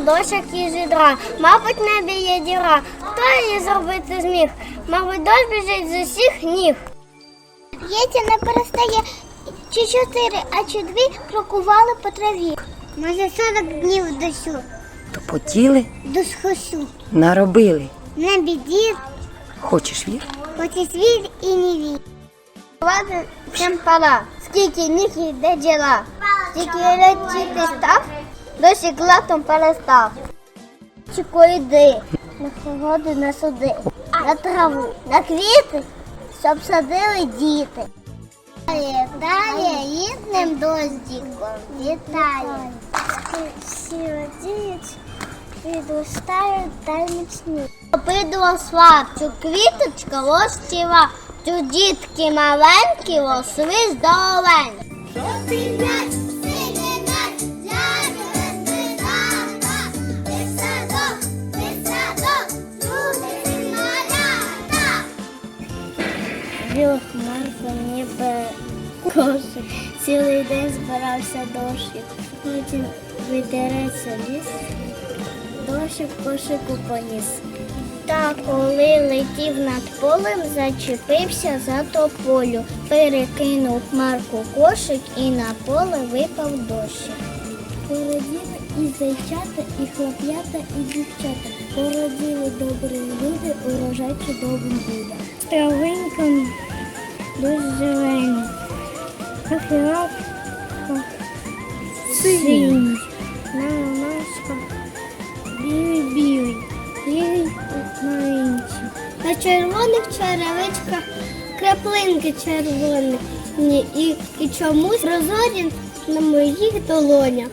Двох дощок і зідра. Мабуть, небі є діра. Хто її зробити зміг? Мабуть, дощ біжить з усіх ніг. Єтя не перестає чи чотири, а чи дві крокували по траві. Може, сорок днів дощу, То потіли, досхосу. наробили. В небі дід, Хочеш вір? Хоче світ і не вір. Ладно, всім пора. Скільки ніг йде діла. Тільки летіти став, досі латом перестав. Чеко йди, на погоду на суди, на траву, на квіти, щоб садили діти. Далі, далі їдним дощиком вітаю. Всі радіють, відростають та міцні. Піду слав, цю квіточка лощила, цю дітки маленькі лосви здоровень. Біла хмарка ніби кошик, цілий день збирався дощик, потім видереться ліс, дощик кошику поніс. Та коли летів над полем, зачепився за тополю, перекинув хмарку кошик і на поле випав дощик. Породіли і зайчата, і хлоп'ята, і дівчата. Породіли добрі люди, урожай чудовим буде. Травинкам дуже зелені, кафірак синій, намашка білий-білий, білий маленький. На червоних черевичках краплинки червоні. І, і чомусь прозорі на моїх долонях.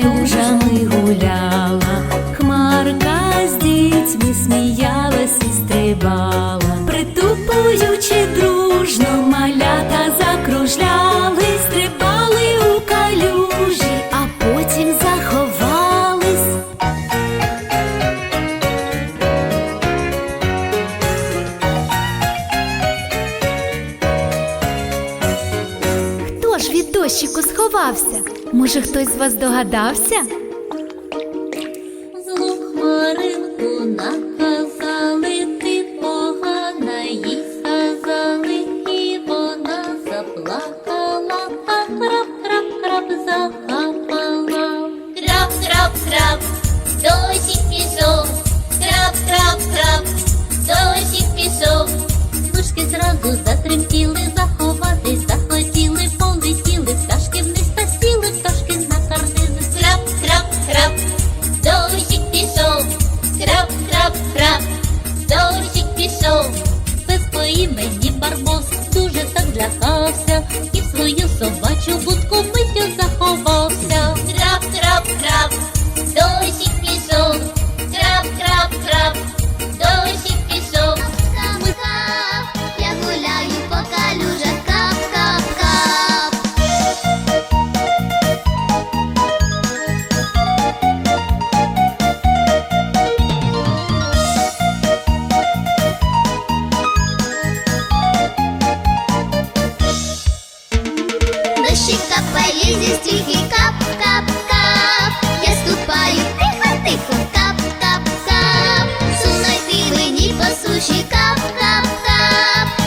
Калюжами гуляла, Хмарка з дітьми сміялась і стрибала, притупуючи від дощику сховався? Може, хтось з вас догадався? Злу хмаринку наказали, ти погана їй сказали, і прийшов, пес по імені барбос, дуже так лякався і в свою собачу будку миттю заховав. Дощик капає зі стріхи кап, кап, кап. Я ступаю тихо, тихо, кап, кап, кап. Сумно йти мені по суші кап, кап, кап.